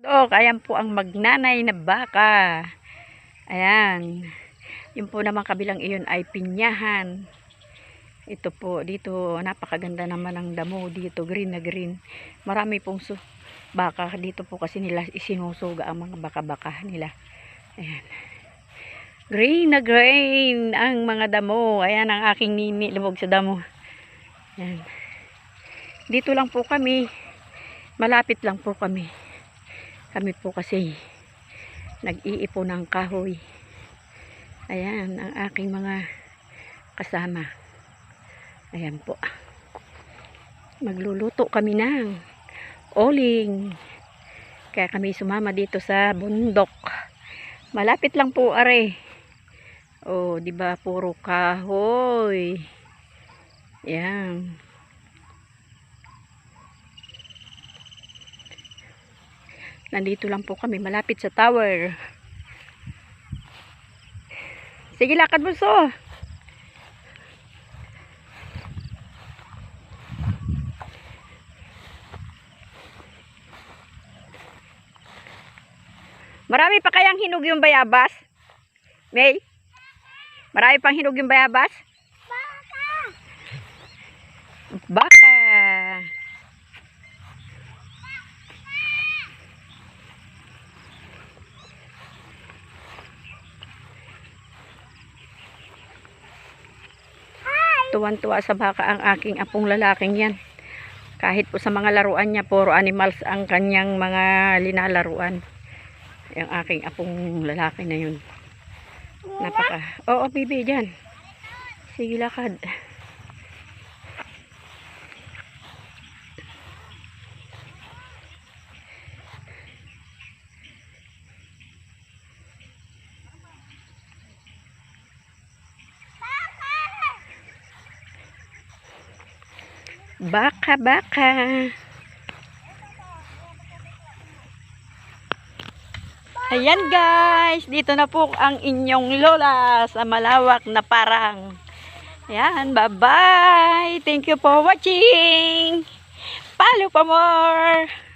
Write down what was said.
Dok, ayan po ang magnanay na baka. Ayan. Yung po naman kabilang iyon ay pinyahan. Ito po, dito napakaganda naman ang damo dito, green na green. Marami pong su baka dito po kasi nila isinusuga ang mga baka-baka nila. Ayan. Green na green ang mga damo. Ayan ang aking nini lumog sa damo. Ayan. Dito lang po kami. Malapit lang po kami. Kami po kasi nag-iipo ng kahoy. Ayan ang aking mga kasama. Ayan po. Magluluto kami ng oling. Kaya kami sumama dito sa bundok. Malapit lang po are. Oh, 'di ba puro kahoy. Yan. Nandito lang po kami malapit sa tower. Sige lakad mo so. Marami pa kayang hinog yung bayabas? May? Marami pang hinog yung bayabas? Baka. Tuwan-tuwa sa baka ang aking apong lalaking yan. Kahit po sa mga laruan niya, puro animals ang kanyang mga linalaruan. Yung aking apong lalaki na yun. Napaka. Oo, bibi, dyan. Sige, lakad. Baka, baka. Ayan guys, dito na po ang inyong lola sa malawak na parang. Ayan, bye-bye. Thank you for watching. Follow pa more.